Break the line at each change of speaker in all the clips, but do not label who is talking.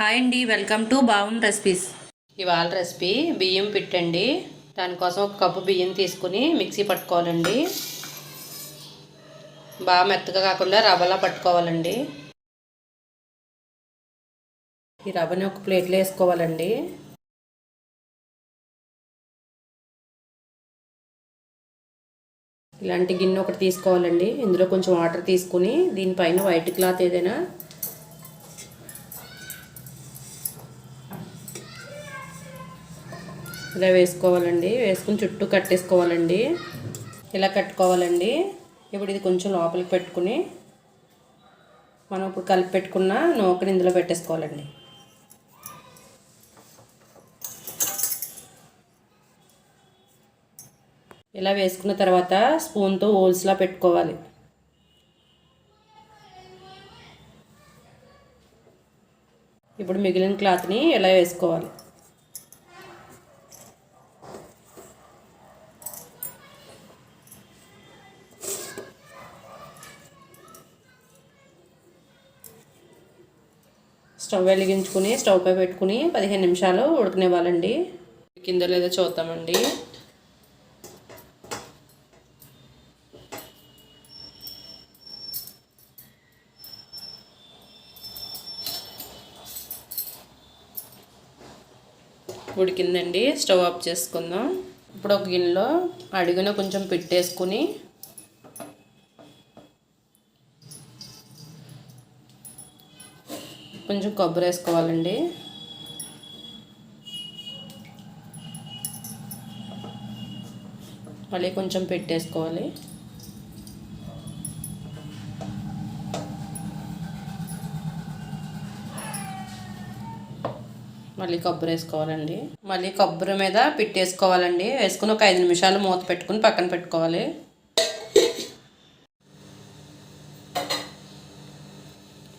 Hi అండి welcome to బావం recipes.
ఇవాళ recipe బియ్యం పెట్టండి. దానికోసం ఒక కప్పు బియ్యం తీసుకుని మిక్సీ పట్టుకోవాలండి. బాగా మెత్తగా కాకుండా రవ్వలా పట్టుకోవాలండి. ఈ రవ్వని ఒక ప్లేట్లో వేసుకోవాలండి. ఇలాంటి గిన్నె ఒకటి తీసుకోవాలండి. ఇందులో కొంచెం వాటర్ తీసుకుని దీనిపైన వైట్ క్లాత్ ఏదైనా ఇలా వేసుకోవాలండి. వేసుకుని చుట్టూ కట్టేసుకోవాలండి. ఇలా కట్టుకోవాలండి. ఇప్పుడు ఇది కొంచెం లోపలికి పెట్టుకుని మనం ఇప్పుడు కలిపి పెట్టుకున్న నూకని ఇందులో పెట్టేసుకోవాలండి. ఇలా వేసుకున్న తర్వాత స్పూన్తో హోల్స్లా పెట్టుకోవాలి. ఇప్పుడు మిగిలిన క్లాత్ని ఇలా వేసుకోవాలి. స్టవ్ వెలిగించుకుని స్టవ్ పై పెట్టుకుని పదిహేను నిమిషాలు ఉడకనివ్వాలండి. కింద లేదో చూద్దామండి. ఉడికిందండి. స్టవ్ ఆఫ్ చేసుకుందాం. ఇప్పుడు ఒక గిన్నెలో అడుగున కొంచెం పెట్టేసుకుని కొంచెం కొబ్బరి వేసుకోవాలండి. మళ్ళీ కొంచెం పెట్టేసుకోవాలి. మళ్ళీ కొబ్బరి వేసుకోవాలండి. మళ్ళీ కొబ్బరి మీద పెట్టేసుకోవాలండి. వేసుకుని ఒక ఐదు నిమిషాలు మూత పెట్టుకుని పక్కన పెట్టుకోవాలి.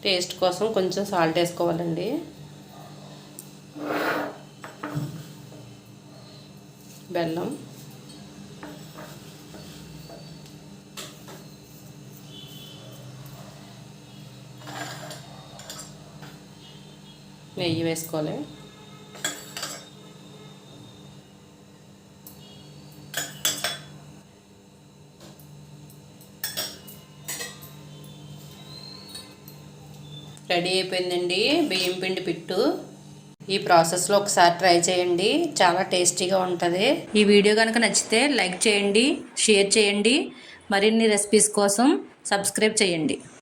టేస్ట్ కోసం కొంచెం సాల్ట్ వేసుకోవాలండి. బెల్లం. నెయ్యి వేసుకోవాలి. రెడీ అయిపోయిందండి. బియ్యం పిండి పిట్టు. ఈ ప్రాసెస్లో ఒకసారి ట్రై చేయండి. చాలా టేస్టీగా ఉంటుంది.
ఈ వీడియో కనుక నచ్చితే లైక్ చేయండి షేర్ చేయండి. మరిన్ని రెసిపీస్ కోసం సబ్స్క్రైబ్ చేయండి.